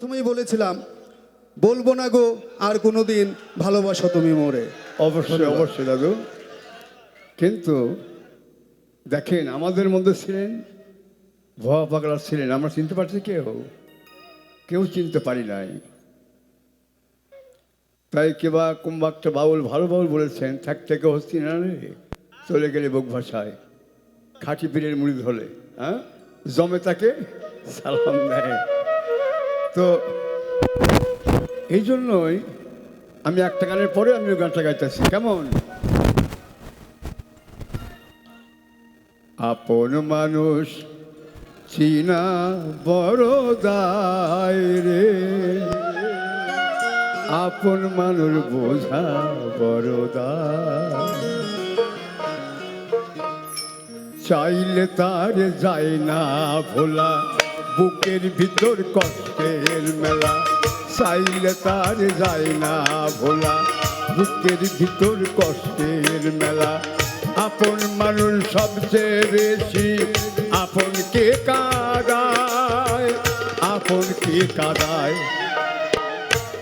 প্রথমেই বলেছিলাম বলব না গো আর কোনোদিন ভালোবাসো তুমি মোরে। অবশ্যই অবশ্যই দাদু। কিন্তু দেখেন আমাদের মধ্যে ছিলেন ভয়া পাগলা ছিলেন আমরা চিনতে পারছি কেউ। কেউ চিনতে পারি নাই। তাই কেবা কুম্বা একটা বাউল ভালো বাউল বলেছেন থাক থেকে হস্তি না রে চলে গেলে বুক ভাষায় খাঁটি পীরের মুড়ি ধরে হ্যাঁ? জমে তাকে সালাম দেয়। তো এই জন্যই আমি একটা গানের পরে আমি গানটা গাইতেছি। কেমন? আপন মানুষ চীনা বড় দায় রে। আপন মানুষ বোঝা বড় চাইলে তার যায় না ভোলা। বুকের ভিতর কষ্টের মেলা, চাইলে তার যায় না ভোলা। বুকের ভিতর কষ্টের মেলা, আপন মানুষ সবচেয়ে বেশি। আপন কে কাদায়? আপন কে কাদায়?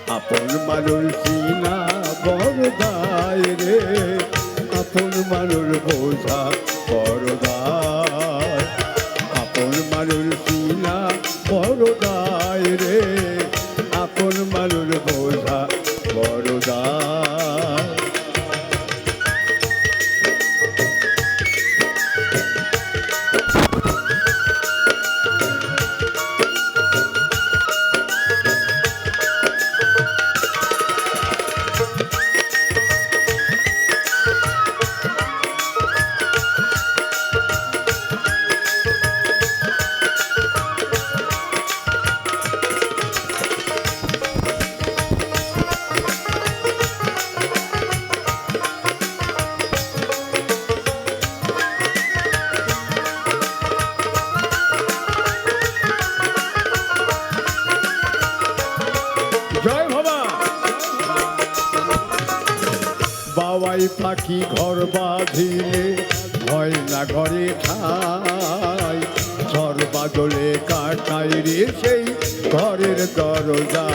আপন মানুষ চিনা বড় দায় রে। আপন মানুষ বোঝা বড় বাবাই পাখি ঘর বাঁধিলে হয় না ঘরে ঠাই। ঝড় বাদলে কাটাই রে সেই ঘরের দরজা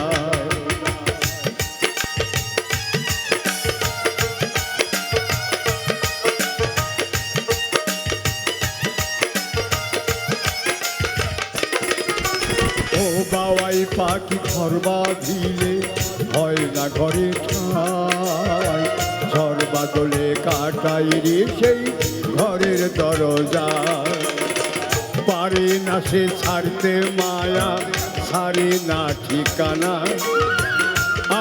বাবাই পাখি ঘর বাঁধিলে হয় না ঘরে ঠাই। বাদলে কাটাই রে সেই ঘরের দরজা। পারে না সে ছাড়তে মায়া, ছাড়ে না ঠিকানা।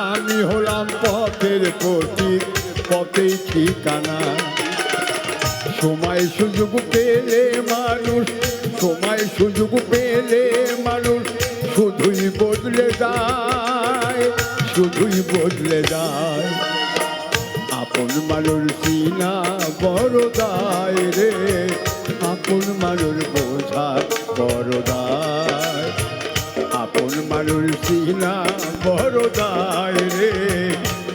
আমি হলাম পথের প্রতীক, পথেই ঠিকানা। সময় সুযোগ পেলে মানুষ, সময় সুযোগ পেলে মানুষ শুধুই বদলে যায়, শুধুই বদলে যায়। আপন মানুষ চিনা বড় দায় রে। আপন মানুষ বোঝা বড় দায়। আপন মানুষ চিনা বড় দায় রে।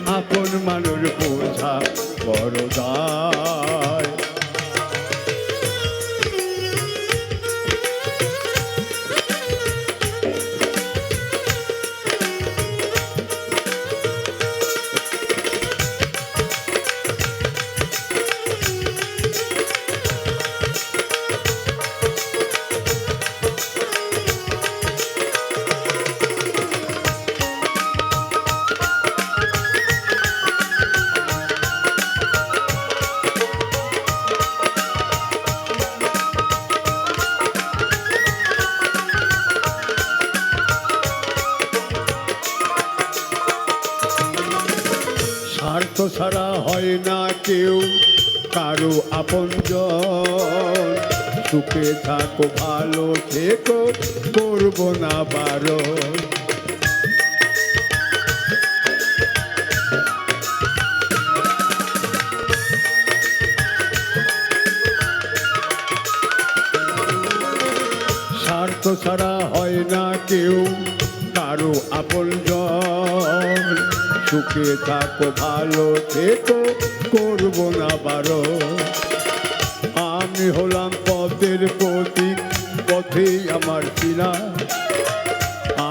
আপন মানুষ বোঝা বড় দায়। কেউ কারও আপন সুখে থাকো, ভালো থেকো, করব না বারো স্বার্থ ছাড়া হয় না কেউ কারও আপন সুখে থাকো, ভালো থেকো করব আমি হলাম পথের প্রতীক, পথেই আমার চিনা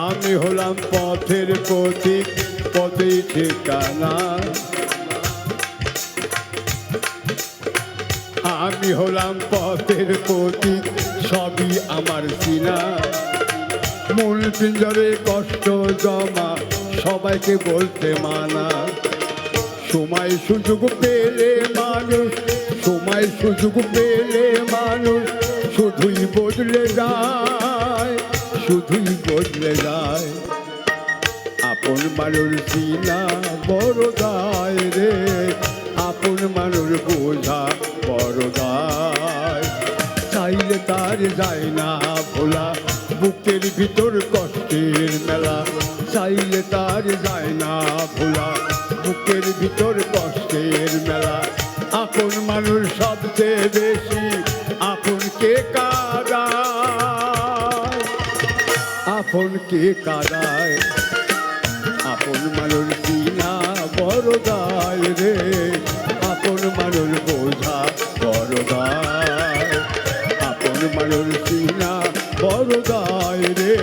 আমি হলাম পথের প্রতীক, পথেই ঠিকানা। আমি হলাম পথের প্রতীক, সবই আমার সিনা মূল পিঞ্জরে কষ্ট জমা, সবাইকে বলতে মানা। সময় সুযোগ পেলে মানুষ সময় সুযোগ পেলে মানুষ, শুধুই বদলে যায়, শুধুই বদলে যায়। আপন মানুষ সিনা বড় দায় রে, আপন মানুষ বোঝা বড় দায়। চাইলে তার যায় না ভোলা, বুকের ভিতর কষ্টের মেলা। চাইলে তার যায় না ভোলা, বুকের ভিতর কষ্টের সবচেয়ে বেশি আপনকে কাদায় আপনকে কাদায় আপন মানুষ কিনা বড় দায় রে। আপন মানুষ বোঝা বড় দায় আপন মানুষ কিনা বড় দায় রে।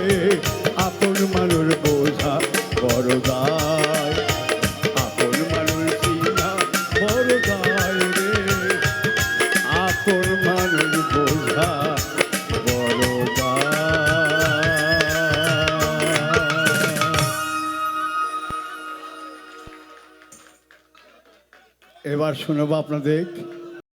এবার শোনাবো আপনাদের